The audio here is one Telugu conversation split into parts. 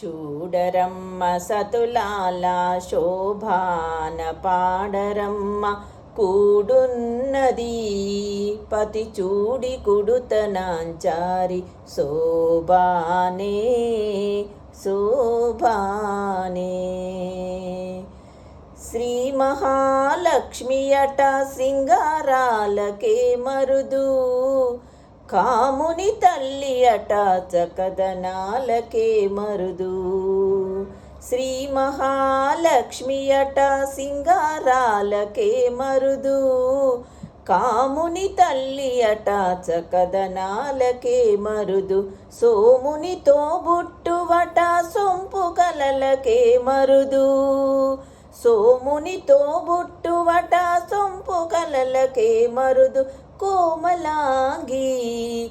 చూడరమ్మ సతులాల శోభాన పాడరమ్మ కూడున్నది. పతి చూడి కుడుతనాంచారి శోభానే శోభానే. శ్రీ మహాలక్ష్మి అట సింగారాలకే మరుదు. కాముని తల్లి అట చకదనాలకే మరుదు. శ్రీ మహాలక్ష్మి అట సింగారాలకే మరుదు. కాముని తల్లి అట చకదనాలకే మరుదు. సోమునితో బుట్టువట సొంపు కలలకే మరుదు. సోమునితో బుట్టువట సొంపు కలలకే మరుదు. కోమలాంగి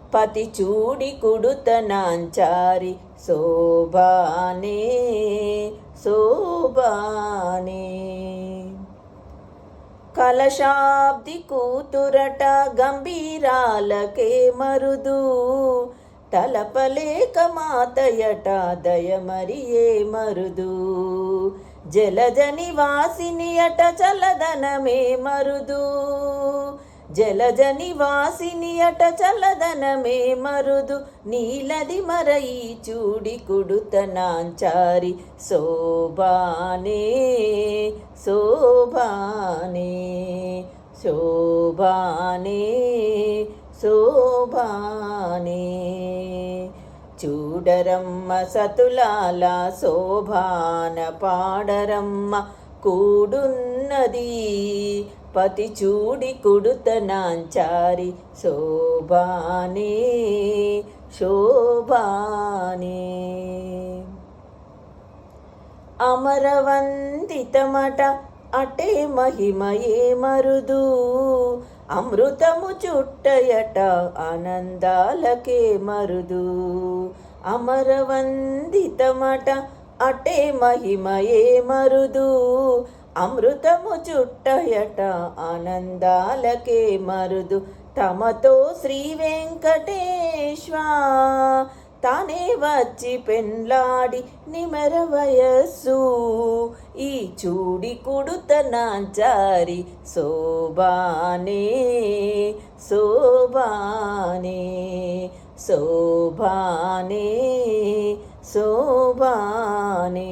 పతి చూడి కుడుతనాంచారి శోభానే శోభానే. కలశాబ్ది కూతురట గంభీరాలకే మరుదు తలపలేక మాతయట దయమరియే మరుదు. జలజ నివాసిని అట చలదనమే మరుదు. జలజ నివాసిని అట చలదనమే మరుదు. నీలది మరయి చూడి కుడుతనాంచారి శోభానే శోభానే శోభానే శోభానే. చూడరమ్మ సతులాల శోభాన పాడరమ్మ కూడున్నది. పతి చూడి కుడుతనాంచారి శోభానే శోభానే. అమరవందితమట అటే మహిమయే మరుదు అమృతము చుట్టయట ఆనందాలకే మరుదు. అమరవందితమట అటే మహిమయే మరుదు అమృతము చుట్టయట ఆనందాలకే మరుదు. తమతో శ్రీ వెంకటేశ్వ తానే వచ్చి పెండ్లాడి నిమర వయస్సు. ఈ చూడి కుడుతనాంచారి శోభానే శోభానే శోభానే శోభానే.